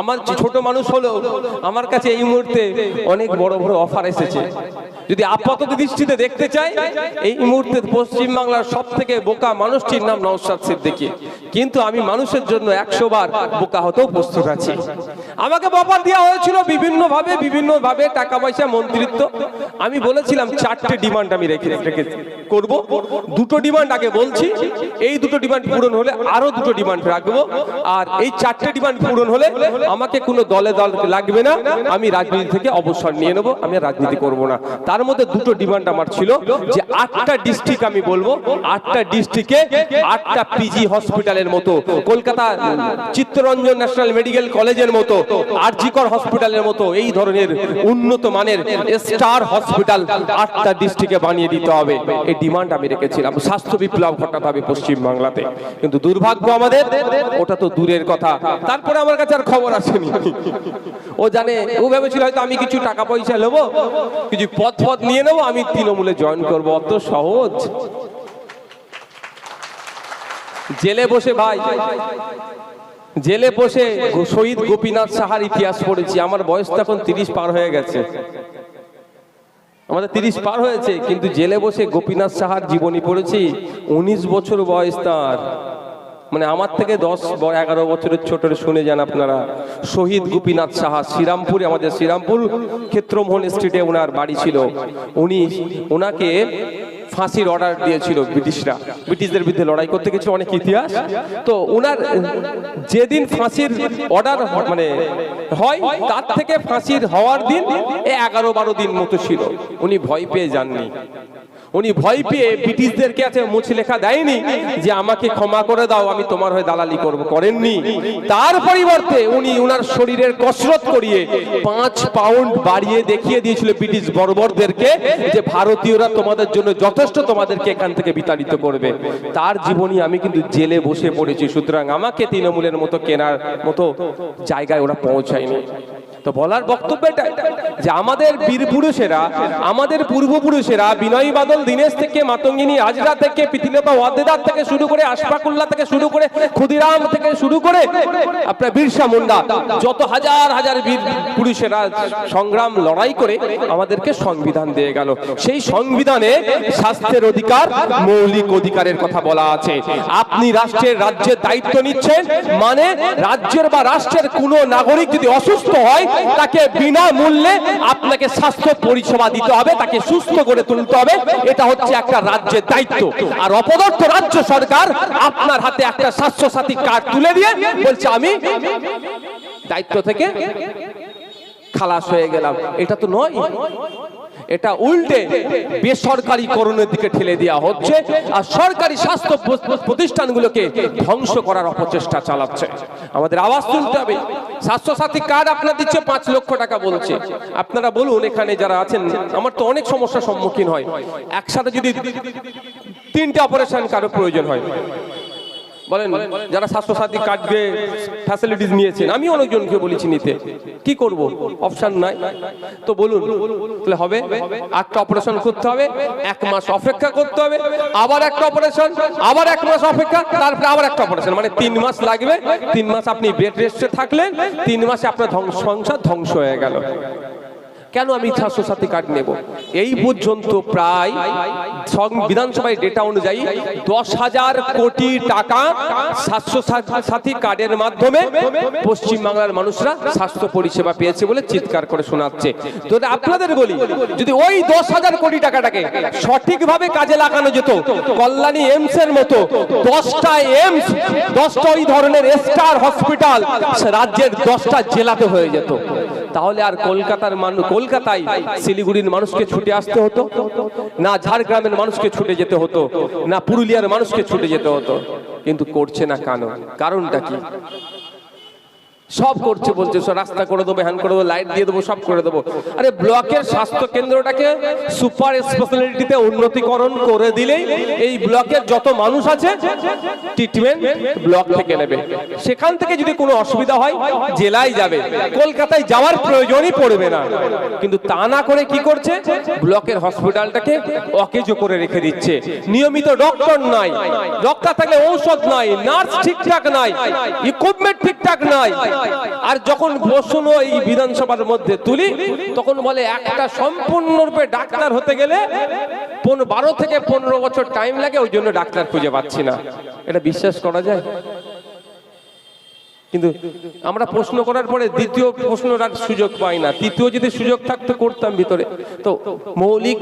আমার যে ছোট মানুষ হলেও আমার কাছে এই মুহূর্তে অনেক বড় বড় অফার এসেছে। যদি আপাতত দৃষ্টিতে দেখতে চাই, এই মুহূর্তে পশ্চিমবাংলার সব থেকে বোকা মানুষটির নাম নওশাদ সিদ্দিকী। কিন্তু আমি মানুষের জন্য একশো বার বোকা হতেও প্রস্তুত আছি। আমাকে অফার দেওয়া হয়েছিল বিভিন্ন ভাবে বিভিন্ন ভাবে টাকা পয়সা, মন্ত্রিত্ব। আমি বলেছিলাম, চারটে ডিমান্ড আমি রেখে রেখে করব। দুটো ডিমান্ড আগে বলছি। এই দুটো ডিমান্ড পূরণ হলে আরও দুটো ডিমান্ড রাখব। আর এই চারটে ডিমান্ড পূরণ হলে আমাকে কোনো দলে দল লাগবে না। আমি রাজনীতি থেকে অবসর নিয়ে নেব। আমি রাজনীতি করব না। তার মধ্যে দুটো ডিমান্ড আমার ছিল যে আটটা ডিস্ট্রিক্ট আমি বলব। আটটা ডিস্ট্রিক্টে আটটা পিজি হসপিটালের মতো। কলকাতা চিত্তরঞ্জন ন্যাশনাল মেডিকেল কলেজের মতো। আরজিকর হসপিটালের মতো এই ধরনের উন্নত মানের স্টার হসপিটাল আটটা ডিস্ট্রিক্টে বানিয়ে দিতে হবে। এই ডিমান্ড আমি রেখেছিলাম। স্বাস্থ্য বিপ্লব ঘটাতে হবে পশ্চিম বাংলাতে কিন্তু দুর্ভাগ্য আমাদের, ওটা তো দূরের কথা। তারপরে আমার কাছে আর খবর আসেনি। ও জানে, ও ভেবেছিল হয়তো আমি কিছু টাকা পয়সা নেব, কিছু পথ পথ নিয়ে নেব, আমি তৃণমূলে জয়েন করব। অত সহজ। জেলে বসে ভাই। জেলে বসে শহীদ গোপীনাথ সাহার ইতিহাস পড়েছি। আমার বয়স তো এখন তিরিশ পার হয়ে গেছে। আমাদের তিরিশ পার হয়েছে, কিন্তু জেলে বসে গোপীনাথ সাহার জীবনী পড়েছি। উনিশ বছর বয়স তার। মানে আমার থেকে দশ এগারো বছরের ছোট শুনে যান আপনারা। শহীদ গোপীনাথ সাহা, শ্রীরামপুরে, আমাদের শ্রীরামপুর ক্ষেত্রমোহন স্ট্রিটে ওনার বাড়ি ছিল। উনি ওনাকে ফাঁসির অর্ডার দিয়েছিল ব্রিটিশরা। ব্রিটিশদের বিরুদ্ধে লড়াই করতে গেছিল অনেক ইতিহাস। তো ওনার যেদিন ফাঁসির অর্ডার মানে হয়, তার থেকে ফাঁসির হওয়ার দিন এগারো বারো দিন মতো ছিল। উনি ভয় পেয়ে যাননি। উনি ভয় পেয়ে ব্রিটিশদেরকে মুছে লেখা দেয়নি যে আমাকে ক্ষমা করে দাও, আমি তোমার হয়ে দালালি করব। করেননি। তার পরিবর্তে উনি উনার শরীরের কসরত করিয়ে পাঁচ পাউন্ড বাড়িয়ে দেখিয়ে দিয়েছিল ব্রিটিশ বর্বরদেরকে যে ভারতীয়রা তোমাদের জন্য যথেষ্ট তোমাদেরকে এখান থেকে বিতাড়িত করবে। তার জীবনী আমি কিন্তু জেলে বসে পড়েছি। সুতরাং আমাকে তৃণমূলের মতো কেনার মতো জায়গায় ওরা পৌঁছায়নি। তো বলার বক্তব্য এটাই যে আমাদের বীর পুরুষেরা, আমাদের পূর্বপুরুষেরা বিনয় বাদল, দীনেশ থেকে মাতঙ্গিনী, আজরা থেকে পৃথিলতা ওয়াদ্দেদার থেকে শুরু করে, আশফাকুল্লাহ থেকে শুরু করে, ক্ষুদিরাম থেকে শুরু করে, আপনার বিরসা মুন্ডা, যত হাজার হাজার বীর পুরুষেরা সংগ্রাম, লড়াই করে আমাদেরকে সংবিধান দিয়ে গেল। সেই সংবিধানে স্বাস্থ্যের অধিকার, মৌলিক অধিকারের কথা বলা আছে। আপনি রাষ্ট্রের রাজ্যের দায়িত্ব নিচ্ছেন মানে রাজ্যের বা রাষ্ট্রের কোনো নাগরিক যদি অসুস্থ হয় তাকে বিনা মূল্যে আপনাকে স্বাস্থ্য পরিষেবা দিতে হবে, তাকে সুস্থ করে তুলতে হবে। এটা হচ্ছে একটা রাজ্যের দায়িত্ব। আর অপদর্থ রাজ্য সরকার আপনার হাতে একটা স্বাস্থ্য সাথী কার্ড তুলে দিয়ে বলছে, আমি দায়িত্ব থেকে খালাস হয়ে গেলাম। এটা তো নয়। এটা উল্টে বেসরকারি করণের দিকে ঠেলে দেওয়া হচ্ছে আর সরকারি স্বাস্থ্য প্রতিষ্ঠানগুলোকে ধ্বংস করার অপচেষ্টা চালাচ্ছে। আমাদের আওয়াজ তুলতে হবে। স্বাস্থ্যসাথী কার্ড আপনার দিচ্ছে, পাঁচ লক্ষ টাকা বলছে। আপনারা বলুন এখানে যারা আছেন, আমার তো অনেক সমস্যার সম্মুখীন হয়। একসাথে যদি তিনটে অপারেশন কারও প্রয়োজন হয় বলেন, যারা স্বাস্থ্য সাথী কার্ড দিয়ে ফ্যাসিলিটিস নিয়েছেন আমি অনেকজনকে বলেছি নিতে। কি করব? অপশন নাই। তো বলুন, তাহলে হবে? একটা অপারেশন করতে হবে, এক মাস অপেক্ষা করতে হবে, আবার একটা অপারেশন আবার এক মাস অপেক্ষা, তারপরে আবার একটা অপারেশন মানে তিন মাস লাগবে, তিন মাস আপনি বেড রেস্টে থাকলেন, তিন মাসে আপনার ধ্বংস সংসার ধ্বংস হয়ে গেল। কেন আমি স্বাস্থ্য সাথী কার্ড নেব? এই পর্যন্ত প্রায় বিধানসভায় ডেটা অনুযায়ী দশ হাজার কোটি টাকা স্বাস্থ্য সাথী কার্ডের মাধ্যমে পশ্চিমবাংলার মানুষরা স্বাস্থ্য পরিষেবা পেয়েছে বলে চিৎকার করে শোনাচ্ছে। তো আপনাদের বলি যদি ওই দশ হাজার কোটি টাকাটাকে সঠিকভাবে কাজে লাগানো যেত কল্যাণী এমস এর মতো দশটা এমস দশটা ওই ধরনের স্টার হসপিটাল রাজ্যের দশটা জেলাতে হয়ে যেত। তাহলে আর কলকাতার মানুষ কলকাতায় শিলিগুড়ির মানুষকে ছুটে আসতে হতো, না ঝাড়গ্রামের মানুষকে ছুটে যেতে হতো, না পুরুলিয়ার মানুষকে ছুটে যেতে হতো। কিন্তু করছে না কেন? কারণটা কি? সব করছে, বলছে রাস্তা করে দেবো, হ্যান করে দেবো, লাইট দিয়ে দেবো, সব করে দেবো। আরে ব্লকের স্বাস্থ্য কেন্দ্রটাকে সুপার স্পেশালিটিতে উন্নতিকরণ করে দিলেই এই ব্লকের যত মানুষ আছে ট্রিটমেন্ট ব্লক থেকে নেবে। সেখান থেকে যদি কোনো অসুবিধা হয়, জেলায় যাবে। কলকাতায় যাওয়ার প্রয়োজনই পড়বে না। কিন্তু তা না করে কি করছে? ব্লকের হসপিটালটাকে অকেজো করে রেখে দিচ্ছে। নিয়মিত ডক্টর নাই। ডক্টর থাকলে ঔষধ নাই। নার্স ঠিকঠাক নাই। ইকুইপমেন্ট ঠিকঠাক নাই। আর যখন প্রশ্ন এই বিধানসভার মধ্যে তুলি তখন বলে একটা সম্পূর্ণরূপে ডাক্তার হতে গেলে বারো থেকে পনেরো বছর টাইম লাগে ওই জন্য ডাক্তার খুঁজে পাচ্ছি না। এটা বিশ্বাস করা যায়? কিন্তু আমরা প্রশ্ন করার পরে দ্বিতীয় প্রশ্নর আর সুযোগ পাই না। তৃতীয় যদি সুযোগ থাকতো করতাম ভিতরে। তো মৌলিক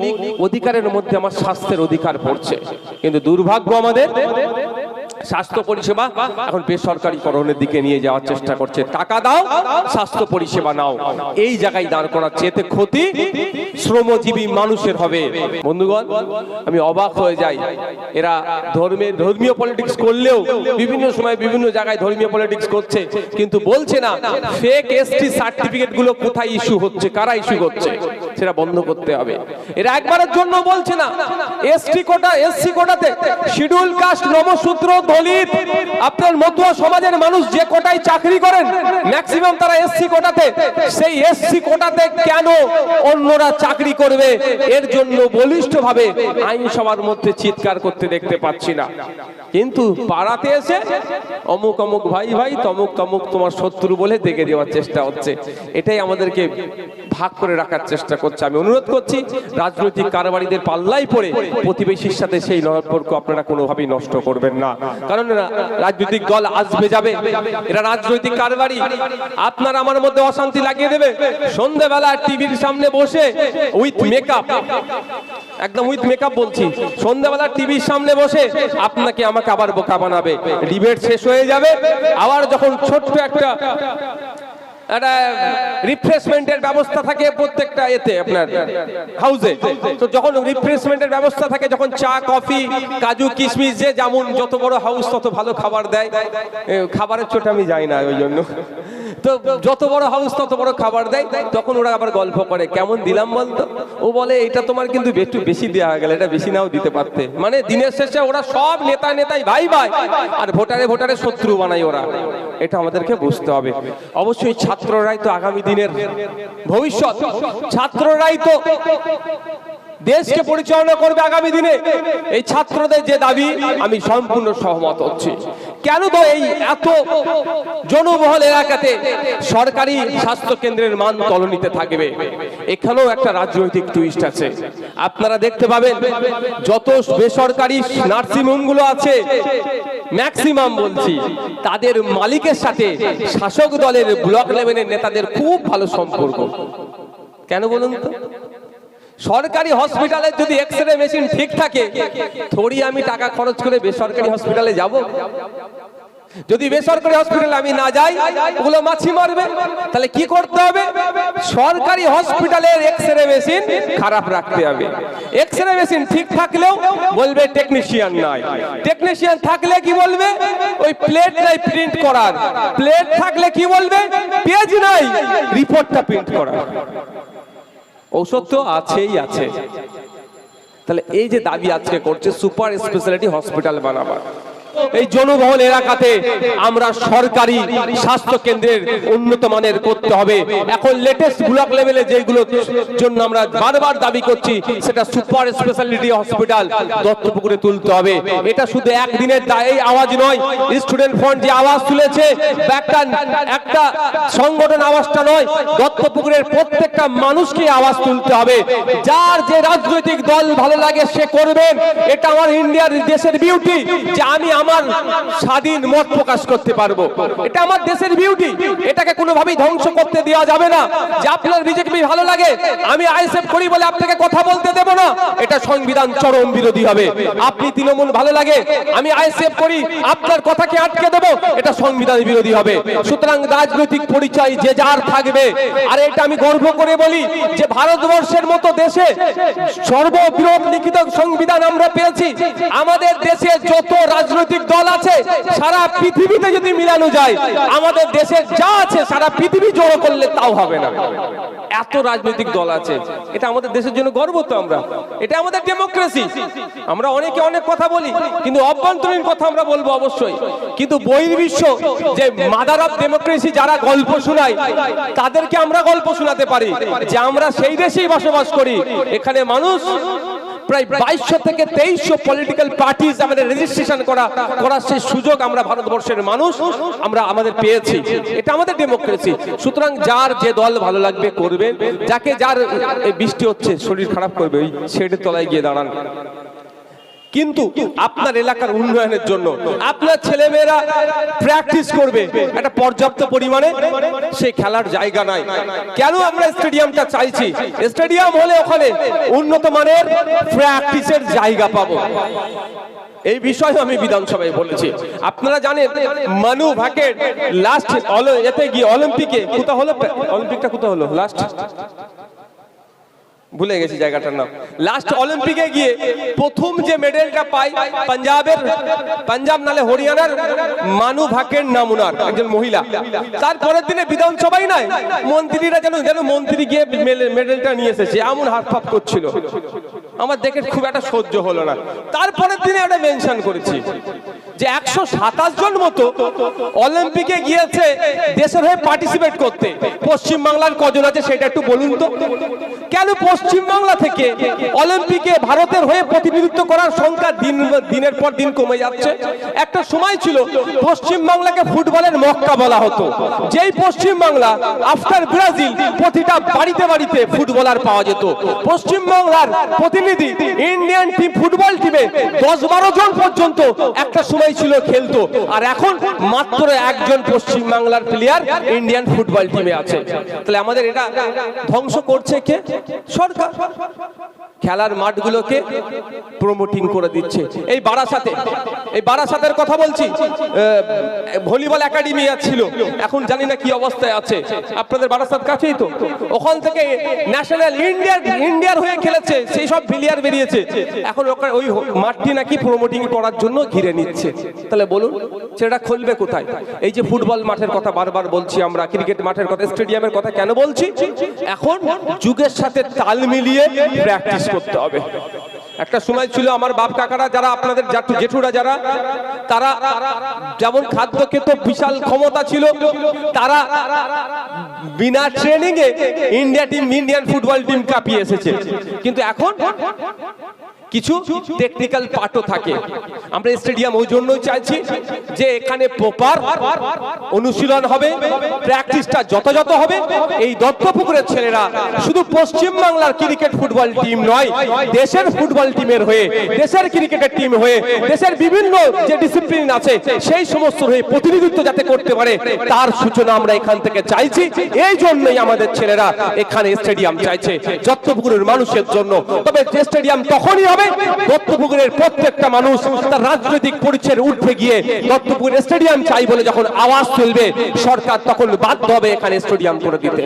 অধিকারের মধ্যে আমার স্বাস্থ্যের অধিকার পড়ছে। কিন্তু দুর্ভাগ্য আমাদের স্বাস্থ্য পরিষেবা, এখন বেসরকারিকরণের দিকে নিয়ে যাওয়ার চেষ্টা করছে। টাকা দাও, স্বাস্থ্য পরিষেবা নাও। এই জায়গায় দাঁড় করাচ্ছে, এতে ক্ষতি শ্রমজীবী মানুষের হবে। বন্ধুগণ, আমি অবাক হয়ে যাই। এরা ধর্মের ধর্মীয় পলিটিক্স করলেও বিভিন্ন সময় বিভিন্ন জায়গায় ধর্মীয় পলিটিক্স করছে, কিন্তু বলছে না ফেক এসটি সার্টিফিকেটগুলো কোথায় ইস্যু হচ্ছে, কারা ইস্যু করছে? সেটা বন্ধ করতে হবে। এরা একবারের জন্য বলছে না, এসটি কোটা, এসসি কোটাতে শিডিউল কাস্ট নমসূত্র দলিত, আপনার মতুয়া সমাজের মানুষ যে কোটায় চাকরি করেন, ম্যাক্সিমাম তারা এসসি কোটাতে। সেই এসসি কোটাতে কেন অন্যরা চাকরি করবে? এর জন্য বলিষ্ঠভাবে আইনসভার মধ্যে চিৎকার করতে দেখতে পাচ্ছি না। কিন্তু পাড়াতে এসে অমুক অমুক ভাই ভাই, তমুক তমুক তোমার শত্রু বলে দেখে দেওয়ার চেষ্টা হচ্ছে। এটাই আমাদেরকে ভাগ করে রাখার চেষ্টা করছে। আমি অনুরোধ করছি রাজনৈতিক কারবারিদের পাল্লাই পড়ে প্রতিবেশীর সাথে সেই সম্পর্ক আপনারা কোনোভাবেই নষ্ট করবেন না। কারণ রাজনৈতিক দল আসবে যাবে, এরা রাজনৈতিক কারবারি। আপনার আমার মধ্যে অশান্তি লাগিয়ে দেবে। সন্ধ্যেবেলা টিভির সামনে বসে উইথ মেকআপ একদম উইথ মেকআপ বলছি সন্ধ্যাবেলা টিভির সামনে বসে আপনাকে আমাকে আবার বোকা বানাবে। ডিবেট শেষ হয়ে যাবে, আবার যখন ছোট্ট একটা একটা রিফ্রেশমেন্টের ব্যবস্থা থাকে প্রত্যেকটা এতে আপনার তো যখন রিফ্রেশমেন্টের ব্যবস্থা থাকে, যখন চা কফি কাজু, কিশমিশ, যে যেমন যত বড় তত ভালো খাবার দেয়। খাবারের চোটে আমি যাই না ওই জন্য। তো যত বড় হাউস তত বড় খাবার দেয়। তখন ওরা আবার গল্প করে, কেমন দিলাম বলতো? ও বলে, এটা তোমার কিন্তু একটু বেশি দেওয়া গেল, এটা বেশি নাও দিতে পারতে। মানে দিনের শেষে ওরা সব নেতা নেতাই, ভাই ভাই! আর ভোটারে ভোটারে শত্রু বানাই ওরা। এটা আমাদেরকে বুঝতে হবে। অবশ্যই ছাত্ররাই তো আগামী দিনের ভবিষ্যৎ। ছাত্ররাই তো দেশকে পরিচালনা করবে আগামী দিনে। এই ছাত্রদের যে দাবি, আমি সম্পূর্ণ সহমত হচ্ছি। কেন তো এই এত জনবহল এলাকাতে সরকারি স্বাস্থ্য কেন্দ্রের মান তলনিতে থাকবে? এখানেও একটা রাজনৈতিক টুইস্ট আছে। আপনারা দেখতে পাবেন, যত বেসরকারি নার্সিংহোমগুলো আছে ম্যাক্সিমাম বলছি, তাদের মালিকের সাথে শাসক দলের ব্লক লেভেলের নেতাদের খুব ভালো সম্পর্ক। কেন বলুন তো? সরকারি হসপিটালে যদি এক্স রে মেশিন ঠিক থাকে, থোড়ি আমি টাকা খরচ করে বেসরকারি হসপিটালে যাব। যদি বেসরকারি হসপিটালে আমি না যাই, ওগুলো মাছি মারবে। তাহলে কি করতে হবে? সরকারি হসপিটালের এক্স রে মেশিন খারাপ রাখতে হবে। এক্স রে মেশিন ঠিক থাকলেও বলবে টেকনিশিয়ান নাই। টেকনিশিয়ান থাকলে কি বলবে? ওই প্লেট নাই প্রিন্ট করার। প্লেট থাকলে কি বলবে? পেজ নাই রিপোর্টটা প্রিন্ট করার। ঔষধ তো আছেই আছে। তাহলে এই যে দাবি আজকে করছে সুপার স্পেশালিটি হসপিটাল বানাবার। এই জনবহুল এলাকাতে আমরা সরকারি স্বাস্থ্য কেন্দ্রের উন্নত মানের করতে হবে। এখন লেটেস্ট ব্লক লেভেলে যেগুলো জন্য আমরা বারবার দাবি করছি, সেটা সুপার স্পেশালিটি হসপিটাল দত্তপুকুরে তুলতে হবে। এটা শুধু একদিনের এই আওয়াজ নয় স্টুডেন্ট ফ্রন্ট যে আওয়াজ তুলেছে একটা একটা সংগঠন আওয়াজটা নয়, দত্তপুকুরের প্রত্যেকটা মানুষকে আওয়াজ তুলতে হবে। যার যে রাজনৈতিক দল ভালো লাগে সে করবেন এটা আমার ইন্ডিয়ার দেশের বিউটি যে আমি আমার স্বাধীন মত প্রকাশ করতে পারব। এটা আমার দেশের বিউটি এটাকে কোনোভাবেই ধ্বংস করতে দেওয়া যাবে না। যে আপনার বিজেপি ভালো লাগে, আমি আইএসএফ করি বলে আপনাকে কথা বলতে দেব না। এটা সংবিধান চরম বিরোধী হবে। আপনি তৃণমূল ভালো লাগে, আমি আইএসএফ করি, আপনার কথাকে আটকে দেব, এটা সংবিধান বিরোধী হবে। সুতরাং রাজনৈতিক পরিচয় যে যার থাকবে। আর এটা আমি গর্ব করে বলি যে ভারতবর্ষের মতো দেশে সর্ববৃহৎ লিখিত সংবিধান আমরা পেয়েছি। আমাদের দেশে যত রাজনৈতিক দল আছে, সারা পৃথিবীতে যদি মিলানো যায়, আমাদের দেশে যা আছে, সারা পৃথিবী জড়ো করলে তাও হবে না। এত রাজনৈতিক দল আছে, এটা আমাদের দেশের জন্য গর্ব তো আমরা। এটা আমাদের ডেমোক্রেসি আমরা অনেকে অনেক কথা বলি, কিন্তু অভ্যন্তরীণ কথা আমরা বলব অবশ্যই। কিন্তু বহির্বিশ্ব, যে মাদার অফ ডেমোক্রেসি যারা গল্প শোনায়, তাদেরকে আমরা গল্প শোনাতে পারি যে আমরা সেই দেশেই বসবাস করি। এখানে মানুষ প্রায় থেকে তেইশশো পলিটিক্যাল আমাদের রেজিস্ট্রেশন করা, করার সেই সুযোগ আমরা ভারতবর্ষের মানুষ আমরা আমাদের পেয়েছি। এটা আমাদের ডেমোক্রেসি সুতরাং যার যে দল ভালো লাগবে করবে, যাকে যার বৃষ্টি হচ্ছে, শরীর খারাপ করবে, ওই শেডের তলায় গিয়ে দাঁড়ান। কিন্তু আপনার এলাকার উন্নয়নের জন্য আপনার ছেলেমেয়েরা প্র্যাকটিস করবে। একটা পর্যাপ্ত পরিমাণে সেই খেলার জায়গা নাই। কেন আমরা স্টেডিয়ামটা চাইছি? স্টেডিয়াম হলে ওখানে উন্নত মানের প্র্যাকটিসের জায়গা পাবো। এই বিষয়ে আমি বিধানসভায় বলেছি। আপনারা জানেন, মানু ভাকের লাস্ট এতে গিয়ে অলিম্পিকে কোথা হলো? অলিম্পিকটা কোথা হলো? লাস্ট ভুলে গেছি জায়গাটার নাম। লাস্ট অলিম্পিকে গিয়ে প্রথম যে মেডেলটা পাই পাঞ্জাবের পাঞ্জাব নালে হরিয়ানার মানু ভাকের নাম উনার একজন মহিলা। তারপরের দিনে বিধানসভাই নয় মন্ত্রীরা যেন যেন মন্ত্রী গিয়ে মেডেলটা নিয়ে এসেছে এমন হাত ফাপ করছিল। আমার দেখে খুব একটা সহ্য হলো না। তারপরের দিনে একটা মেনশন করেছি যে একশো সাতাশ জন মতো অলিম্পিকে গিয়েছে দেশের হয়ে পার্টিসিপেট করতে। পশ্চিমবাংলার কজন আছে সেটা একটু বলুন তো। কেন পশ্চিম বাংলা থেকে অলিম্পিকে ভারতের হয়ে প্রতিনিধিত্ব করার সংখ্যা দিন দিনের পর দিন কমে যাচ্ছে। একটা সময় ছিল পশ্চিম বাংলাকে ফুটবলের মক্কা বলা হতো। যেই পশ্চিম বাংলা আফটার ব্রাজিল প্রতিটা বাড়িতে বাড়িতে ফুটবলার পাওয়া যেত। পশ্চিম বাংলার প্রতিনিধি ইন্ডিয়ান টিম, ফুটবল টিমে দশ বারো জন পর্যন্ত একটা সময় ছিল খেলতো। আর এখন মাত্র একজন পশ্চিম বাংলার প্লেয়ার ইন্ডিয়ান ফুটবল টিমে আছে। তাহলে আমাদের এটা ধ্বংস করছে কে? সরকার খেলার মাঠগুলোকে প্রমোটিং করে দিচ্ছে। এই বারাসাতে, এই বারাসাতের কথা বলছি ভলিবল একাডেমি ছিল, এখন জানি না কি অবস্থায় আছে। আপনাদের বারাসাত কাছেই তো। ওখান থেকে ন্যাশনাল ইন্ডিয়ার ইন্ডিয়ার হয়ে খেলেছে, সেই সব প্লেয়ার বেরিয়েছে। এখন ওখানে ওই মাঠটি নাকি প্রমোটিং করার জন্য ঘিরে নিচ্ছে। তাহলে বলুন সেটা খুলবে কোথায়? এই যে ফুটবল মাঠের কথা বারবার বলছি আমরা, ক্রিকেট মাঠের কথা, স্টেডিয়ামের কথা কেন বলছি? এখন যুগের সাথে তাল মিলিয়ে প্র্যাকটিস করতে হবে। একটা সময় ছিল আমার বাপ কাকারা যারা আপনাদের জেঠুরা যারা, তারা যেমন খাদ্য খেত বিশাল ক্ষমতা ছিল, তারা বিনা ট্রেনিং এ India team Indian football team কাঁপিয়ে এসেছে। কিন্তু এখন কিছু টেকনিক্যাল পার্টও থাকে। আমরা স্টেডিয়াম ওই জন্যই চাইছি যে এখানে প্রপার অনুশীলন হবে প্র্যাকটিসটা যথাযথ হবে। এই দত্তপুকুরের ছেলেরা শুধু পশ্চিম বাংলার ক্রিকেট ফুটবল টিম নয়, দেশের ফুটবল টিমের হয়ে, দেশের ক্রিকেটের টিম হয়ে, দেশের বিভিন্ন যে ডিসিপ্লিন আছে, সেই সমস্ত হয়ে প্রতিনিধিত্ব যাতে করতে পারে, তার সূচনা আমরা এখান থেকে চাইছি। এই জন্যই আমাদের ছেলেরা এখানে স্টেডিয়াম চাইছে, দত্তপুকুরের মানুষের জন্য। তবে স্টেডিয়াম তখনই হবে। দত্তপুকুরের প্রত্যেকটা মানুষ তার রাজনৈতিক পরিচয়ের উঠে গিয়ে দত্তপুকুর স্টেডিয়াম চাই বলে যখন আওয়াজ তুলবে, সরকার তখন বাধ্য হবে এখানে স্টেডিয়াম করে দিতে।